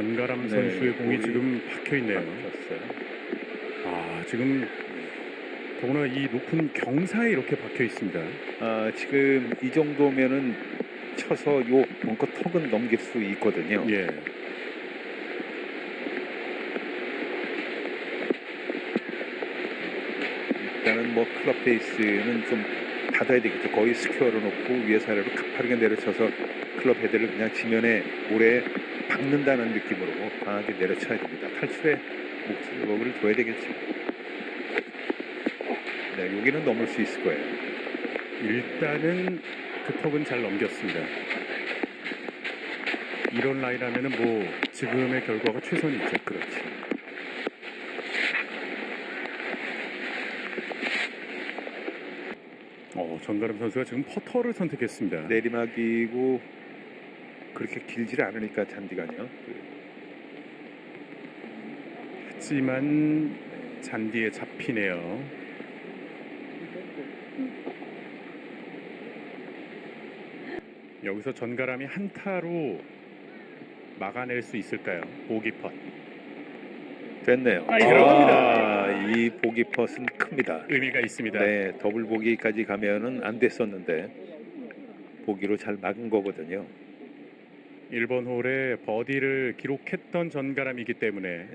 전가람 네, 선수의 공이 지금 박혀 있네요. 아, 지금 더구나 이 높은 경사에 이렇게 박혀 있습니다. 아, 지금 이 정도면은 쳐서 요 벙커 턱은 넘길 수 있거든요. 예. 일단은 뭐 클럽 페이스는 좀 닫아야 되겠죠. 거의 스퀘어로 놓고 위에서 아래로 가파르게 내려쳐서 클럽 헤드를 그냥 지면에 모래 에 박는다는 느낌으로 강하게 내려쳐야 됩니다. 탈출에 목적을 둬야 되겠죠. 네, 여기는 넘을 수 있을 거예요. 일단은 그 턱은 잘 넘겼습니다. 이런 라인 하면은 뭐 지금의 결과가 최선이죠. 그렇지. 어, 전가람 선수가 지금 퍼터를 선택했습니다. 내리막이고 그렇게 길지 않으니까 잔디가요. 그, 하지만 네. 잔디에 잡히네요. 여기서 전가람이 한타로 막아낼 수 있을까요? 보기 펫. 됐네요. 아. 아, 이 보기 펫은 큽니다. 의미가 있습니다. 네, 더블 보기까지 가면은 안 됐었는데 보기로 잘 막은 거거든요. 1번 홀에 버디를 기록했던 전가람이기 때문에